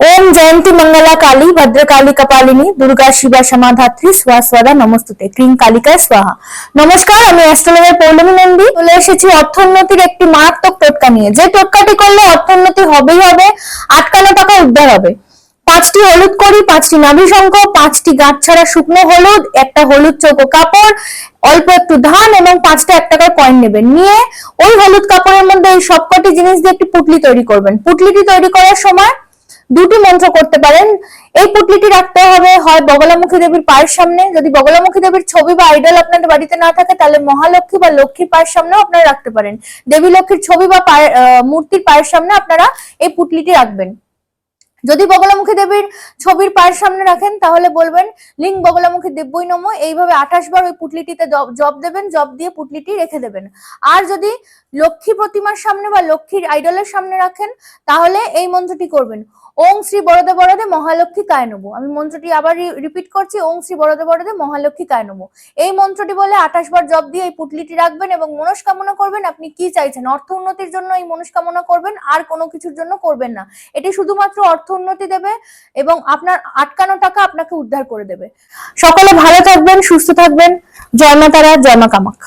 ওম জয়ন্তী মঙ্গলা কালী ভদ্রকালী কপালিনী দুর্গা শিবা সমাধাত্রী সোয়া সোয়াদা নমস্তুতে ক্রিং কালিকা স্বাহা নমস্কার আমি অ্যাস্ট্রোলজার পৌলমী নন্দী। চলে এসেছি অর্থোন্নতির একটি মারাত্মক টোটকা নিয়ে। যে টোটকাটি করলে অর্থোন্নতি হবেই হবে, আটকানো টাকা উদ্ধার হবে। পাঁচটি হলুদ করি, পাঁচটি নাভিশঙ্খ পাঁচটি গাছ ছাড়া শুকনো হলুদ, একটা হলুদ চোখো কাপড়, অল্প একটু ধান এবং পাঁচটা এক টাকার কয়েন নেবেন। নিয়ে ওই হলুদ কাপড়ের মধ্যে এই সবকটি জিনিস দিয়ে একটি পুটলি তৈরি করবেন। পুটলিটি তৈরি করার সময় দুটি মন্ত্র করতে পারেন। এই পুটলিটি রাখতে হবে হয় বগলামুখী দেবীর পায়ের সামনে। যদি বগলামুখী দেবীর ছবি বা আইডল আপনাদের বাড়িতে না থাকে, তাহলে মহালক্ষ্মী বা লক্ষ্মীর পায়ের সামনেও আপনারা রাখতে পারেন। দেবী লক্ষ্মীর ছবি বা মূর্তির পায়ের সামনে আপনারা এই পুটলিটি রাখবেন। যদি বগলামুখী দেবীর ছবির পায়ের সামনে রাখেন, তাহলে বলবেন, লিং বগলামুখী দেব্যই নম। এইভাবে আঠাশ বার ওই পুটলিটিতে জ- জপ দেবেন, জপ দিয়ে পুটলিটি রেখে দেবেন। আর যদি লক্ষ্মী প্রতিমার সামনে বা লক্ষ্মীর আইডলের সামনে রাখেন, তাহলে এই মন্ত্রটি করবেন ওং শ্রী বরদে বরদে মহালক্ষ্মী কায় নমো। আমি মন্ত্রটি আবার রিপিট করছি, ওং শ্রী বরদে বরদে মহালক্ষ্মী কায় নমো। এই মন্ত্রটি বলে আঠাশ বার জপ দিয়ে এই পুটলিটি রাখবেন এবং মনস্কামনা করবেন আপনি কি চাইছেন। অর্থ উন্নতির জন্য এই মনস্কামনা করবেন, আর কোনো কিছুর জন্য করবেন না। এটি শুধুমাত্র অর্থ উন্নতি দেবে এবং আপনার আটকানো টাকা আপনাকে উদ্ধার করে দেবে। সকলে ভালো থাকবেন, সুস্থ থাকবেন। জয় তারা, জয় মা কামাখ্যা।